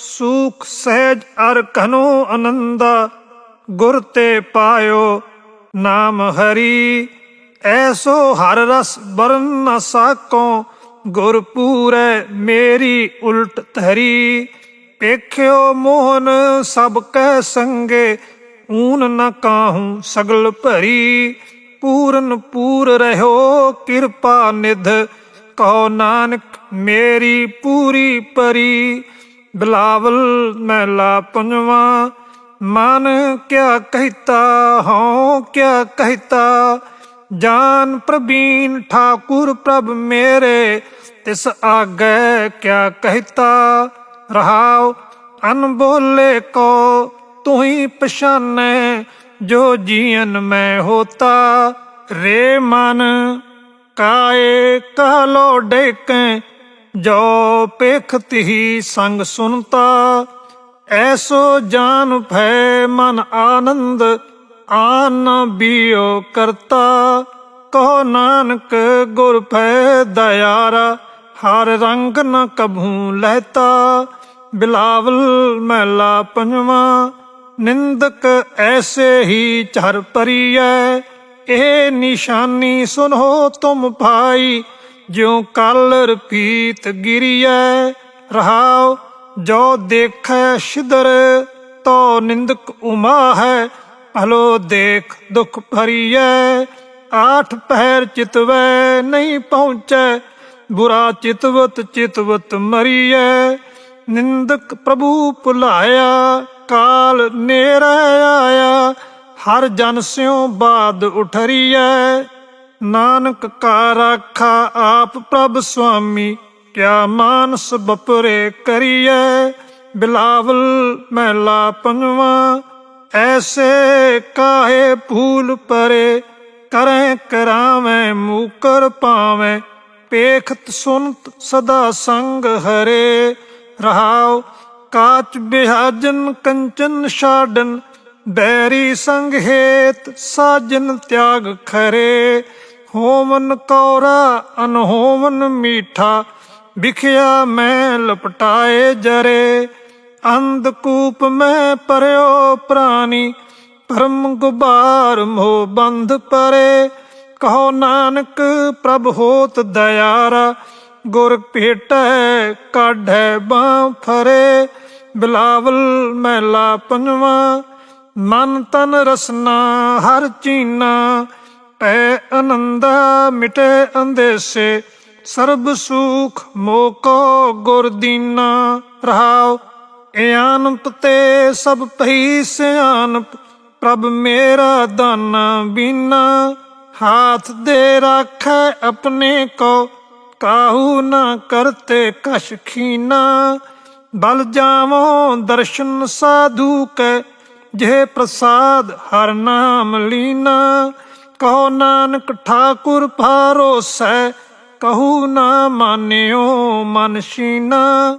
ਸੂਖ, ਸਹਿਜ ਅਰ ਕਨੋ ਆਨੰਦਾ ਗੁਰ ਤੇ ਪਾਇਓ ਨਾਮ ਹਰੀ। ਐਸੋ ਹਰ ਰਸ ਬਰਨ ਨ ਸਾਕੋ, ਗੁਰ ਪੂਰੈ ਮੇਰੀ ਉਲਟ ਧਰੀ। ਪੇਖਿਓ ਮੋਹਨ ਸਭ ਕੈ ਸੰਗੇ, ਊਨ ਨ ਕਾਹੂ ਸਗਲ ਭਰੀ। ਪੂਰਨ ਪੂਰ ਰਹਿਓ ਕਿਰਪਾ ਨਿਧ, ਕਹੋ ਨਾਨਕ ਮੇਰੀ ਪੂਰੀ ਪਰੀ। ਬਿਲਾਵਲ ਮਹਿਲਾ ਪੰਜਵਾ, ਮਨ ਕਿਆ ਕਹਿਤਾ, ਹਉ ਕਿਆ ਕਹਿਤਾ। ਜਾਨ ਪ੍ਰਬੀਨ ਠਾਕੁਰ ਪ੍ਰਭ ਮੇਰੇ, ਤਿਸ ਆਗੇ ਕਿਆ ਕਹਿਤਾ। ਰਹਾਉ ਅਨਬੋਲੇ ਕੋ ਤੂੰ ਹੀ ਪਛਾਨੈ, ਜੋ ਜੀਵਨ ਮੈਂ ਹੋਤਾ। ਰੇ ਮਨ ਕਾਏ ਕਹਲੋ ਡੇਕੈ ਜੋ ਪੇਖਤ ਹੀ ਸੰਗ ਸੁਨਤਾ, ਐਸੋ ਜਾਨ ਭੈ ਮਨ ਆਨੰਦ, ਆਨ ਬਿਓ ਕਰਤਾ। ਕਹੋ ਨਾਨਕ ਗੁਰ ਭੈ ਦਇਆਰਾ, ਹਰ ਰੰਗ ਨ ਕਭੂ ਲਹਤਾ। ਬਿਲਾਵਲ ਮਹਿਲਾ ਪੰਜਵਾ, ਨਿੰਦਕ ਐਸੇ ਹੀ ਚਰ ਪਰੀਐ। ਇਹ ਨਿਸ਼ਾਨੀ ਸੁਨੋ ਤੁਮ ਭਾਈ ਜਿਉ ਕਲ ਰਪੀਤ ਗਿਰੀਐ, ਰਹਾਉ, ਜੋ ਦੇਖੈ ਸ਼ਿਦਰ, ਤੋ ਨਿੰਦਕ ਉਮਾ ਹੈ ਹਲੋ ਦੇਖ ਦੁਖ ਭਰੀਐ, ਆਠ ਪਹਿਰ ਚਿਤਵੈ ਨਹੀਂ ਪਹੁੰਚੈ, ਬੁਰਾ ਚਿਤਵਤ ਚਿਤਵਤ ਮਰੀਐ, ਨਿੰਦਕ ਪ੍ਰਭੂ ਭੁਲਾਇਆ, ਕਾਲ ਨੇਰਾ ਆਇਆ, ਹਰ ਜਨ ਸਿਉ ਬਾਦ ਉਠਰੀਐ ਨਾਨਕ ਕਾ ਰਾਖਾ ਆਪ ਪ੍ਰਭ ਸੁਆਮੀ, ਕਿਆ ਮਾਨਸ ਬਪਰੇ ਕਰੀਐ? ਬਿਲਾਵਲ ਮਹਿਲਾ ਪੰਜਵਾ ਐਸੇ ਕਾਹੇ ਭੂਲ ਪਰੇ? ਕਰੈ ਕਰਾਵੇਂ, ਮੂਕਰ ਪਾਵੇਂ, ਪੇਖਤ ਸੁਨਤ ਸਦਾ ਸੰਗ ਹਰੇ। ਰਹਾਉ, ਕਾਚ ਬਿਹਾਜਨ ਕੰਚਨ ਛਾਡਨ, ਬੈਰੀ ਸੰਗ ਹੇਤ ਸਾਜਨ ਤਿਆਗ ਖਰੇ। ਹੋਮਨ ਕੌਰਾ ਅਨਹੋਮਨ ਮੀਠਾ, ਵਿਖਿਆ ਮੈਂ ਲਪਟਾਏ ਜਰੇ। ਅੰਧਕੂਪ ਮੈਂ ਪਰਿਓ ਪ੍ਰਾਨੀ ਪਰਮ ਗੁਬਾਰ ਮੋਹ ਬੰਧ ਪਰੇ। ਕਹੋ ਨਾਨਕ, ਪ੍ਰਭ ਹੋਤ ਦਇਆਰਾ, ਗੁਰ ਭੇਟੈ ਕਾਢੈ ਬਾਹ ਫਰੇ। ਬਿਲਾਵਲ ਮਹਿਲਾ ਪੰਜਵਾ, ਮਨ ਤਨ ਰਸਨਾ ਹਰ ਚੀਨਾ ਪੈ ਆਨੰਦਾ ਮਿਟੇ ਅੰਦੇਸੇ, ਸਰਬ ਸੁਖ ਮੋਕੋ ਗੁਰ ਦੀਨਾ ਰਹਾਉ। ਇਆਨਪ ਤੇ ਸਭ ਭਈ ਸਿਆਨਪ ਪ੍ਰਭ ਮੇਰਾ ਦਾਨਾ ਬੀਨਾ। ਹਾਥ ਦੇ ਰਾਖੈ ਆਪਣੇ ਕੋ, ਕਾਹੂ ਨਾ ਕਰਤੇ ਕਛ ਖੀਨਾ। ਬਲ ਜਾਵੋ ਦਰਸ਼ਨ ਸਾਧੂ ਕੈ ਜੇ ਪ੍ਰਸਾਦ ਹਰ ਨਾਮ ਲੀਨਾ। ਕਹੋ ਨਾਨਕ ਠਾਕੁਰ ਭਾਰੋਸੈ ਕਹੂ ਨਾ ਮਾਨਿਓ ਮਨ ਸ਼ੀਨਾ।